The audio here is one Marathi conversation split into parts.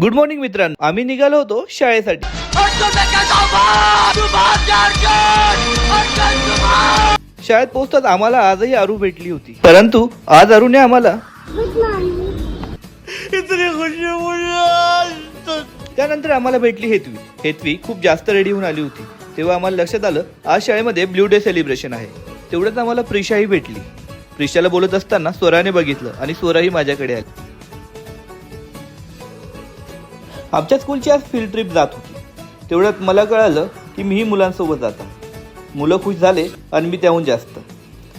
गुड मॉर्निंग मित्रांनो. आम्ही निघालो होतो शाळेसाठी. शाळेत पोहोचताच आम्हाला आजही आरू भेटली होती. परंतु आज अरुने आम्हाला त्यानंतर आम्हाला भेटली हेतवी. हेतवी खूप जास्त रेडी होऊन आली होती. तेव्हा आम्हाला लक्षात आलं आज शाळेमध्ये ब्ल्यू डे सेलिब्रेशन आहे. तेवढ्याच आम्हाला प्रिशाही भेटली. प्रिशाला बोलत असताना स्वराने बघितलं आणि स्वराही माझ्याकडे आली. आमच्या स्कूलची आज फील्ड ट्रिप जात होती. तेवढ्यात मला कळालं की मीही मुलांसोबत जात. मुलं खुश झाले आणि मी त्याहून जास्त.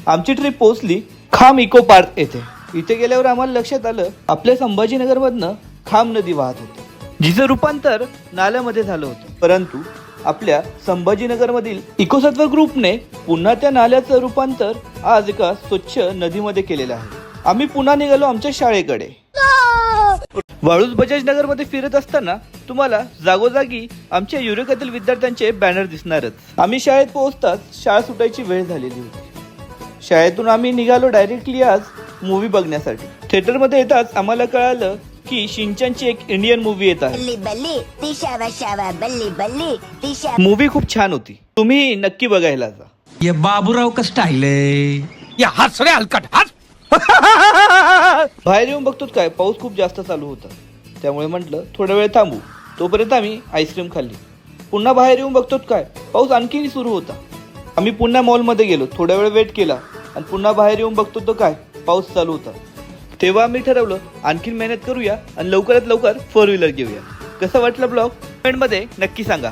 आमची ट्रिप पोहोचली खाम इको पार्क येथे. इथे गेल्यावर आम्हाला लक्षात आलं आपल्या संभाजीनगरमधनं खाम नदी वाहत होती. जिचं रूपांतर नाल्यामध्ये झालं होतं. परंतु आपल्या संभाजीनगरमधील इकोसत्व ग्रुपने पुन्हा त्या नाल्याचं रूपांतर आज एका स्वच्छ नदीमध्ये केलेलं आहे. आम्ही पुन्हा निघालो आमच्या शाळेकडे. वाळूज बजाज नगरमध्ये फिरत असताना तुम्हाला जागोजागी आमच्या युरोकातील विद्यार्थ्यांचे बॅनर दिसणारच. आम्ही शाळेत पोहोचताच शाळा सुटायची वेळ झालेली होती. शाळेतून आम्ही निघालो डायरेक्टली आज मूवी बघण्यासाठी. थिएटरमध्ये येताच आम्हाला कळालं की शिंचनची एक इंडियन मूवी येत आहे. बल्ली बल्ली ती शावा शावा बल्ली बल्ली ती शा मूवी खूप छान होती. तुम्ही नक्की बघायला जा. ये बाबूराव का स्टाईल आहे? या हस रे हलकट हस बाहेर येऊन बघतोच काय? पाऊस खूप जास्त चालू होता. त्यामुळे म्हटलं थोडा वेळ थांबू. तोपर्यंत आम्ही आईस्क्रीम खाल्ली. पुन्हा बाहेर येऊन बघतोच काय? पाऊस आणखीही सुरू होता. आम्ही पुन्हा मॉलमध्ये गेलो. थोडा वेळ वेट केला. आणि पुन्हा बाहेर येऊन बघतो तो काय? पाऊस चालू होता. तेव्हा आम्ही ठरवलं आणखीन मेहनत करूया आणि लवकरात लवकर फोर व्हीलर घेऊया. कसं वाटलं ब्लॉग कमेंटमध्ये नक्की सांगा.